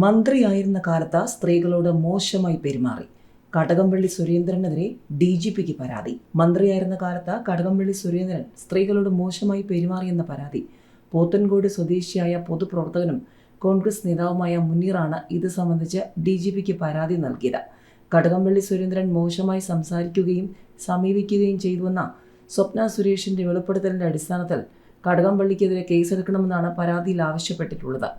മന്ത്രിയായിരുന്ന കാലത്ത് സ്ത്രീകളോട് മോശമായി പെരുമാറി. കടകംപള്ളി സുരേന്ദ്രനെതിരെ ഡി ജി പിക്ക് പരാതി. മന്ത്രിയായിരുന്ന കാലത്ത് കടകംപള്ളി സുരേന്ദ്രൻ സ്ത്രീകളോട് മോശമായി പെരുമാറിയെന്ന പരാതി. പോത്തൻകോട് സ്വദേശിയായ പൊതുപ്രവർത്തകനും കോൺഗ്രസ് നേതാവുമായ മുനീറാണ് ഇത് സംബന്ധിച്ച് ഡി ജി പിക്ക് പരാതി നൽകിയത്. കടകംപള്ളി സുരേന്ദ്രൻ മോശമായി സംസാരിക്കുകയും സമീപിക്കുകയും ചെയ്തുവെന്ന സ്വപ്ന സുരേഷിന്റെ വെളിപ്പെടുത്തലിന്റെ അടിസ്ഥാനത്തിൽ കടകംപള്ളിക്കെതിരെ കേസെടുക്കണമെന്നാണ് പരാതിയിൽ ആവശ്യപ്പെട്ടിട്ടുള്ളത്.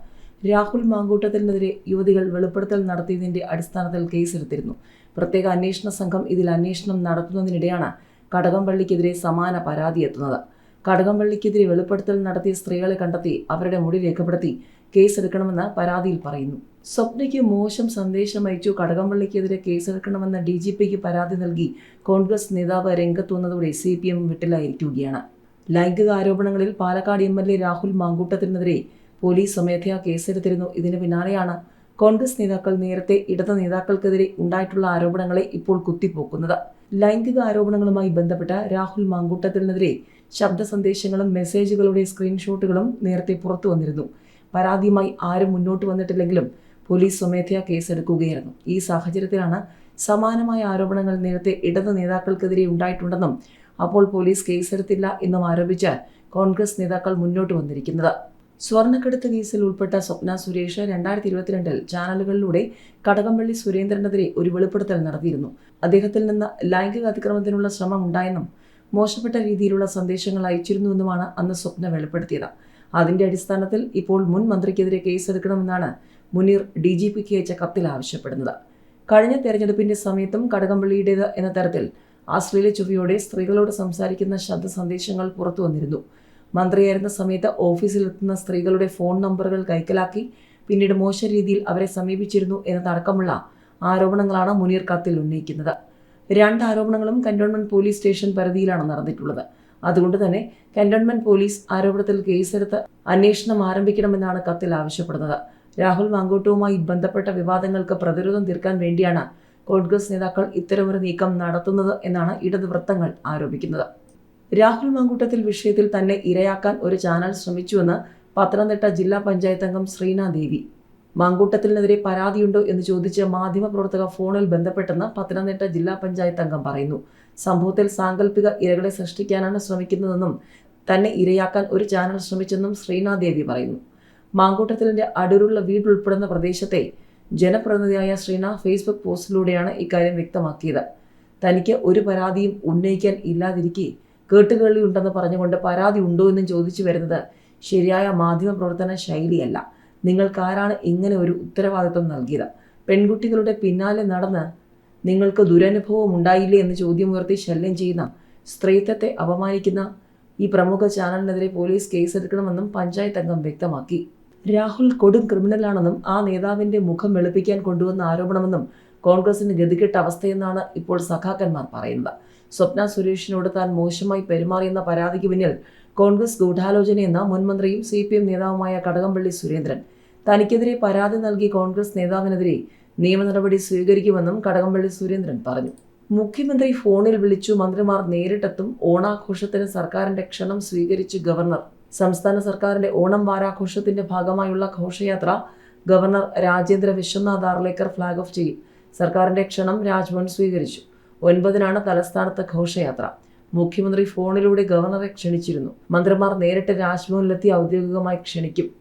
രാഹുൽ മാങ്കൂട്ടത്തിനെതിരെ യുവതികൾ വെളിപ്പെടുത്തൽ നടത്തിയതിന്റെ അടിസ്ഥാനത്തിൽ കേസെടുത്തിരുന്നു. പ്രത്യേക അന്വേഷണ സംഘം ഇതിൽ അന്വേഷണം നടത്തുന്നതിനിടെയാണ് കടകംപള്ളിക്കെതിരെ സമാന പരാതി എത്തുന്നത്. കടകംപള്ളിക്കെതിരെ വെളിപ്പെടുത്തൽ നടത്തിയ സ്ത്രീകളെ കണ്ടെത്തി അവരുടെ മൊഴി രേഖപ്പെടുത്തി കേസെടുക്കണമെന്ന് പരാതിയിൽ പറയുന്നു. സ്വപ്നയ്ക്ക് മോശം സന്ദേശം അയച്ചു കടകംപള്ളിക്കെതിരെ കേസെടുക്കണമെന്ന ഡി ജി പിക്ക് പരാതി നൽകി കോൺഗ്രസ് നേതാവ് രംഗത്ത് വന്നതോടെ സി പി എം വിട്ടിലായിരിക്കുകയാണ്. ലൈംഗിക ആരോപണങ്ങളിൽ Palakkad M L A Rahul മാങ്കൂട്ടത്തിനെതിരെ police സ്വമേധയാ കേസെടുത്തിരുന്നു. ഇതിന് പിന്നാലെയാണ് കോൺഗ്രസ് നേതാക്കൾ നേരത്തെ ഇടത് നേതാക്കൾക്കെതിരെ ഉണ്ടായിട്ടുള്ള ആരോപണങ്ങളെ ഇപ്പോൾ കുത്തിപ്പോക്കുന്നത്. ലൈംഗിക ആരോപണങ്ങളുമായി ബന്ധപ്പെട്ട രാഹുൽ മാങ്കൂട്ടത്തിനെതിരെ ശബ്ദ സന്ദേശങ്ങളും മെസ്സേജുകളുടെ സ്ക്രീൻഷോട്ടുകളും നേരത്തെ പുറത്തു വന്നിരുന്നു. പരാതിയുമായി ആരും മുന്നോട്ട് വന്നിട്ടില്ലെങ്കിലും പോലീസ് സ്വമേധയാ കേസെടുക്കുകയായിരുന്നു. ഈ സാഹചര്യത്തിലാണ് സമാനമായ ആരോപണങ്ങൾ നേരത്തെ ഇടത് നേതാക്കൾക്കെതിരെ ഉണ്ടായിട്ടുണ്ടെന്നും അപ്പോൾ പോലീസ് കേസെടുത്തില്ല എന്നും ആരോപിച്ച് കോൺഗ്രസ് നേതാക്കൾ മുന്നോട്ട് വന്നിരിക്കുന്നത്. സ്വർണക്കടത്ത് കേസിൽ ഉൾപ്പെട്ട സ്വപ്ന സുരേഷ് രണ്ടായിരത്തി ഇരുപത്തിരണ്ടിൽ ചാനലുകളിലൂടെ കടകംപള്ളി സുരേന്ദ്രനെതിരെ ഒരു വെളിപ്പെടുത്തൽ നടത്തിയിരുന്നു. അദ്ദേഹത്തിൽ നിന്ന് ലൈംഗിക അതിക്രമത്തിനുള്ള ശ്രമം ഉണ്ടായെന്നും മോശപ്പെട്ട രീതിയിലുള്ള സന്ദേശങ്ങൾ അയച്ചിരുന്നുവെന്നുമാണ് അന്ന് സ്വപ്ന വെളിപ്പെടുത്തിയത്. അതിന്റെ അടിസ്ഥാനത്തിൽ ഇപ്പോൾ മുൻ മന്ത്രിക്കെതിരെ കേസെടുക്കണമെന്നാണ് മുനീർ ഡി ജി പിക്ക് അയച്ച കത്തിൽ ആവശ്യപ്പെടുന്നത്. കഴിഞ്ഞ തെരഞ്ഞെടുപ്പിന്റെ സമയത്തും കടകംപള്ളിയുടേത് എന്ന തരത്തിൽ അശ്ലീല ചുവയോടെ സ്ത്രീകളോട് സംസാരിക്കുന്ന ശബ്ദ സന്ദേശങ്ങൾ പുറത്തു വന്നിരുന്നു മന്ത്രിയായിരുന്ന സമയത്ത് ഓഫീസിലെത്തുന്ന സ്ത്രീകളുടെ ഫോൺ നമ്പറുകൾ കൈക്കലാക്കി പിന്നീട് മോശ രീതിയിൽ അവരെ സമീപിച്ചിരുന്നു എന്നതടക്കമുള്ള ആരോപണങ്ങളാണ് മുനീർ കത്തിൽ ഉന്നയിക്കുന്നത്. രണ്ട് ആരോപണങ്ങളും കന്റോൺമെന്റ് പോലീസ് സ്റ്റേഷൻ പരിധിയിലാണ് നടന്നിട്ടുള്ളത്. അതുകൊണ്ട് തന്നെ കന്റോൺമെന്റ് പോലീസ് ആരോപണത്തിൽ കേസെടുത്ത് അന്വേഷണം ആരംഭിക്കണമെന്നാണ് കത്തിൽ ആവശ്യപ്പെടുന്നത്. രാഹുൽ മാങ്കോട്ടുവുമായി ബന്ധപ്പെട്ട വിവാദങ്ങൾക്ക് പ്രതിരോധം തീർക്കാൻ വേണ്ടിയാണ് കോൺഗ്രസ് നേതാക്കൾ ഇത്തരമൊരു നീക്കം നടത്തുന്നത് എന്നാണ് ഇടത് വൃത്തങ്ങൾ ആരോപിക്കുന്നത്. രാഹുൽ മാങ്കൂട്ടത്തിൽ വിഷയത്തിൽ തന്നെ ഇരയാക്കാൻ ഒരു ചാനൽ ശ്രമിച്ചുവെന്ന് പത്തനംതിട്ട ജില്ലാ പഞ്ചായത്ത് അംഗം ശ്രീനാദേവി ദേവി. മാങ്കൂട്ടത്തിനെതിരെ പരാതിയുണ്ടോ എന്ന് ചോദിച്ച് മാധ്യമപ്രവർത്തക ഫോണിൽ ബന്ധപ്പെട്ടെന്ന് പത്തനംതിട്ട ജില്ലാ പഞ്ചായത്ത് അംഗം പറയുന്നു. സംഭവത്തിൽ സാങ്കല്പിക ഇരകളെ സൃഷ്ടിക്കാനാണ് ശ്രമിക്കുന്നതെന്നും തന്നെ ഇരയാക്കാൻ ഒരു ചാനൽ ശ്രമിച്ചെന്നും ശ്രീനാദേവി പറയുന്നു. മാങ്കൂട്ടത്തിലിന്റെ അടൂരുള്ള വീട് ഉൾപ്പെടുന്ന പ്രദേശത്തെ ജനപ്രതിനിധിയായ ശ്രീന ഫേസ്ബുക്ക് പോസ്റ്റിലൂടെയാണ് ഇക്കാര്യം വ്യക്തമാക്കിയത്. തനിക്ക് ഒരു പരാതിയും ഉന്നയിക്കാൻ ഇല്ലാതിരിക്കെ കേട്ടുകേൾവി ഉണ്ടെന്ന് പറഞ്ഞുകൊണ്ട് പരാതി ഉണ്ടോ എന്നും ചോദിച്ചു വരുന്നത് ശരിയായ മാധ്യമ പ്രവർത്തന ശൈലിയല്ല. നിങ്ങൾക്കാരാണ് ഇങ്ങനെ ഒരു ഉത്തരവാദിത്വം നൽകിയത്? പെൺകുട്ടികളുടെ പിന്നാലെ നടന്ന് നിങ്ങൾക്ക് ദുരനുഭവം ഉണ്ടായില്ലേ എന്ന് ചോദ്യമുയർത്തി ശല്യം ചെയ്യുന്ന സ്ത്രീത്വത്തെ അപമാനിക്കുന്ന ഈ പ്രമുഖ ചാനലിനെതിരെ പോലീസ് കേസെടുക്കണമെന്നും പഞ്ചായത്ത് അംഗം വ്യക്തമാക്കി. രാഹുൽ കൊടും ക്രിമിനലാണെന്നും ആ നേതാവിന്റെ മുഖം വെളുപ്പിക്കാൻ കൊണ്ടുവന്ന ആരോപണമെന്നും കോൺഗ്രസിന് ഗതികെട്ട അവസ്ഥയെന്നാണ് ഇപ്പോൾ സഖാക്കന്മാർ പറയുന്നത്. സ്വപ്ന സുരേഷിനോട് താൻ മോശമായി പെരുമാറിയെന്ന പരാതിക്ക് പിന്നിൽ കോൺഗ്രസ് ഗൂഢാലോചനയെന്ന മുൻമന്ത്രിയും സി പി എം നേതാവുമായ കടകംപള്ളി സുരേന്ദ്രൻ. തനിക്കെതിരെ പരാതി നൽകി കോൺഗ്രസ് നേതാവിനെതിരെ നിയമ നടപടി സ്വീകരിക്കുമെന്നും കടകംപള്ളി സുരേന്ദ്രൻ പറഞ്ഞു. മുഖ്യമന്ത്രി ഫോണിൽ വിളിച്ചു മന്ത്രിമാർ നേരിട്ടെത്തും ഓണാഘോഷത്തിന് സർക്കാരിന്റെ ക്ഷണം സ്വീകരിച്ച് ഗവർണർ. സംസ്ഥാന സർക്കാരിന്റെ ഓണം വാരാഘോഷത്തിന്റെ ഭാഗമായുള്ള ഘോഷയാത്ര governor Rajendra Vishwanath Arlekar flag off ചെയ്യും. സർക്കാരിന്റെ ക്ഷണം രാജ്ഭവൻ സ്വീകരിച്ചു. ഒൻപതിനാണ് തലസ്ഥാനത്ത് ഘോഷയാത്ര. മുഖ്യമന്ത്രി ഫോണിലൂടെ ഗവർണറെ ക്ഷണിച്ചിരുന്നു. മന്ത്രിമാർ നേരിട്ട് രാജ്ഭവനിലെത്തി ഔദ്യോഗികമായി ക്ഷണിക്കും.